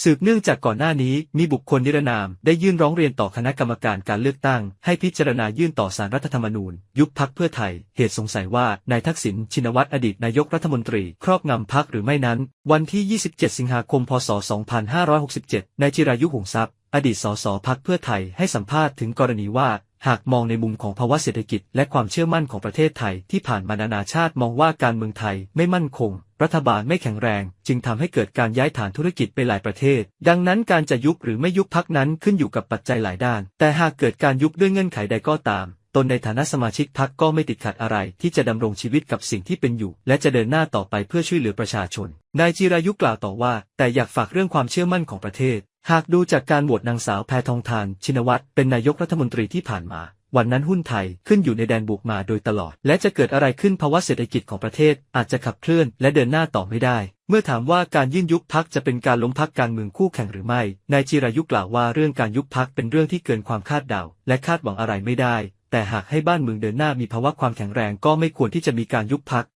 สืบเนื่องจากก่อนหน้านี้มีบุคคลนิรนามได้ยื่นร้องเรียนต่อคณะกรรมการการเลือกตั้ง ให้พิจารณายื่นต่อสารรัฐธรรมนูญ ยุบพักเพื่อไทย เหตุสงสัยว่านายทักษิณชินวัตรอดีตนายกรัฐมนตรี ครอบงำพักหรือไม่นั้น วันที่ 27 สิงหาคม พศ 2567 นายจิรายุหงทรัพย์ อดีตสสพักเพื่อไทยให้สัมภาษณ์ถึงกรณีว่าหากมองในมุมของภาวะเศรษฐกิจและความเชื่อมั่นของประเทศไทยที่ผ่านมานานาชาติมองว่าการเมืองไทยไม่มั่นคง รัฐบาลไม่แข็งแรง จึงทำให้เกิดการย้ายฐานธุรกิจไปหลายประเทศ ดังนั้นการจะยุบหรือไม่ยุบพักนั้นขึ้นอยู่กับปัจจัยหลายด้าน แต่หากเกิดการยุบด้วยเงื่อนไขใดก็ตามตนในฐานะสมาชิกพักก็ไม่ติดขัดอะไรที่จะดำรงชีวิตกับสิ่งที่เป็นอยู่ และจะเดินหน้าต่อไปเพื่อช่วยเหลือประชาชน นายจิรายุกล่าวต่อว่า แต่อยากฝากเรื่องความเชื่อมั่นของประเทศ หากดูจากการโหวตนางสาวแพทองทานชินวัตรเป็นนายกรัฐมนตรีที่ผ่านมา วันนั้นหุ้นไทยขึ้นอยู่ในแดนบวกมาโดยตลอด และจะเกิดอะไรขึ้นภาวะเศรษฐกิจของประเทศอาจจะขับเคลื่อนและเดินหน้าต่อไม่ได้ เมื่อถามว่าการยื่นยุบพักจะเป็นการล้มพักการเมืองคู่แข่งหรือไม่ นายจิรายุกล่าวว่าเรื่องการยุบพักเป็นเรื่องที่เกินความคาดเดา และคาดหวังอะไรไม่ได้ แต่หากให้บ้านเมืองเดินหน้ามีภาวะความแข็งแรงก็ไม่ควรที่จะมีการยุบพัก